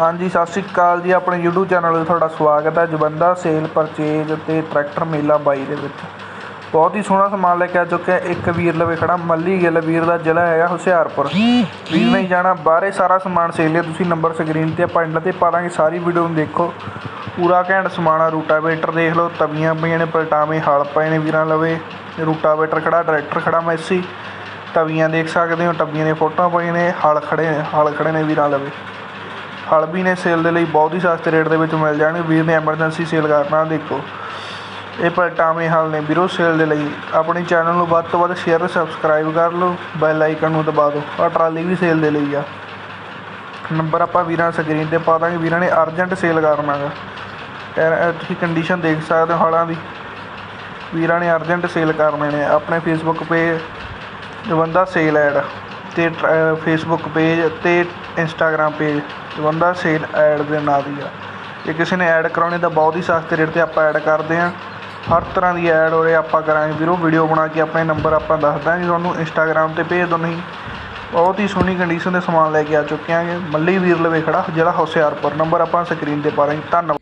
ਹਾਂਜੀ, ਸਤਿ ਸ਼੍ਰੀ ਅਕਾਲ ਜੀ। ਆਪਣੇ YouTube ਚੈਨਲ 'ਤੇ ਤੁਹਾਡਾ ਸਵਾਗਤ ਹੈ। ਜਵੰਦਾ ਸੇਲ ਪਰਚੇਜ ਅਤੇ ਟਰੈਕਟਰ ਮੇਲਾ 22 ਦੇ ਵਿੱਚ। ਬਹੁਤ ਹੀ ਸੋਹਣਾ ਸਮਾਨ ਲੈ ਕੇ ਆ ਚੁੱਕਿਆ ਇੱਕ ਵੀਰ ਲਵੇ ਖੜਾ, ਮੱਲੀ ਗਿੱਲ ਵੀਰ ਦਾ ਜ਼ਿਲ੍ਹਾ ਹੈਗਾ ਹੁਸ਼ਿਆਰਪੁਰ। ਵੀਰ ਨਹੀਂ ਜਾਣਾ, ਬਾਹਰੇ ਸਾਰਾ ਸਮਾਨ ਸੇਲ ਹੈ। ਤੁਸੀਂ ਨੰਬਰ ਸਕਰੀਨ ਤੇ ਆਪਾਂ ਇਹਨਾਂ ਤੇ ਪਾ ਦਾਂਗੇ। ਸਾਰੀ ਵੀਡੀਓ ਨੂੰ ਦੇਖੋ। ਪੂਰਾ ਘੈਂਟ ਸਮਾਨ ਆ, ਰੂਟਾਵੇਟਰ ਦੇਖ ਲਓ। ਤਵੀਆਂ ਪਈਆਂ ਨੇ, ਪਲਟਾਵੇਂ ਹਲ ਪਏ ਨੇ ਵੀਰਾਂ ਲਵੇ। ਰੂਟਾਵੇਟਰ ਖੜਾ, ਟਰੈਕਟਰ ਖੜਾ ਮੈਸੀ ਤਵੀਆਂ ਦੇਖ ਸਕਦੇ ਹੋ। ਤਵੀਆਂ ਦੀਆਂ ਫੋਟੋਆਂ ਪਈਆਂ ਨੇ, ਹਲ ਖੜੇ ਹਲ ਖੜੇ ਨੇ ਵੀਰਾਂ ਲਵੇ। ਹਲ ਨੇ ਸੇਲ ਦੇ ਲਈ, ਬਹੁਤ ਹੀ ਸਸਤੇ ਰੇਟ ਦੇ ਵਿੱਚ ਮਿਲ ਜਾਣਗੇ। ਵੀਰ ਨੇ ਐਮਰਜੈਂਸੀ ਸੇਲ ਕਰਨਾ, ਦੇਖੋ। ਇਹ ਪਲਟਾਵੇਂ ਹਲ ਨੇ ਵੀਰੋ ਸੇਲ ਦੇ ਲਈ। ਆਪਣੇ ਚੈਨਲ ਨੂੰ ਵੱਧ ਤੋਂ ਵੱਧ ਸ਼ੇਅਰ ਸਬਸਕ੍ਰਾਈਬ ਕਰ ਲਓ। ਬੈਲ ਆਈਕਨ ਨੂੰ ਦਬਾ ਦਿਓ। ਆਹ ਟਰਾਲੀ ਵੀ ਸੇਲ ਦੇ ਲਈ ਆ। ਨੰਬਰ ਆਪਾਂ ਵੀਰਾਂ ਸਕਰੀਨ ਤੇ ਪਾ ਦਾਂਗੇ। ਵੀਰਾਂ ਨੇ ਅਰਜੈਂਟ ਸੇਲ ਕਰਨਾ ਗਾ। ਤੁਸੀਂ ਕੰਡੀਸ਼ਨ ਦੇਖ ਸਕਦੇ ਹੋ ਹਲਾਂ ਦੀ। ਵੀਰਾਂ ਨੇ ਅਰਜੈਂਟ ਸੇਲ ਕਰਨੇ ਨੇ। ਆਪਣੇ Facebook page Jawanda sale ad ਤੇ ਫੇਸਬੁੱਕ ਪੇਜ ਅਤੇ Instagram page Jawanda sale ad ਦੇ ਨਾਂ ਦੀ ਆ। ਜੇ ਕਿਸੇ ਨੇ ਐਡ ਕਰਾਉਣੀ ਤਾਂ ਬਹੁਤ ਹੀ ਸਸਤੇ ਰੇਟ ਤੇ ਆਪਾਂ ਐਡ ਕਰਦੇ ਹਾਂ ਹਰ ਤਰ੍ਹਾਂ ਦੀ ਐਡ ਉਰੇ ਆਪਾਂ ਕਰਾਂਗੇ ਵੀਰੋ। ਵੀਡੀਓ ਬਣਾ ਕੇ ਆਪਣੇ ਨੰਬਰ ਆਪਾਂ ਦੱਸ ਦਾਂਗੇ, ਤੁਹਾਨੂੰ ਇੰਸਟਾਗ੍ਰਾਮ ਤੇ ਭੇਜ ਦੋ ਨਹੀਂ ਬਹੁਤ ਹੀ ਸੋਹਣੀ ਕੰਡੀਸ਼ਨ ਦੇ ਸਮਾਨ ਲੈ ਕੇ ਆ ਚੁੱਕੇ ਆਂਗੇ। ਮੱਲੀ ਵੀਰ ਲਵੇ ਖੜਾ ਜਿਹੜਾ ਹੁਸ਼ਿਆਰਪੁਰ। ਨੰਬਰ ਆਪਾਂ ਸਕਰੀਨ ਤੇ ਪਾ ਰਹੇ ਧੰਨਵਾਦ।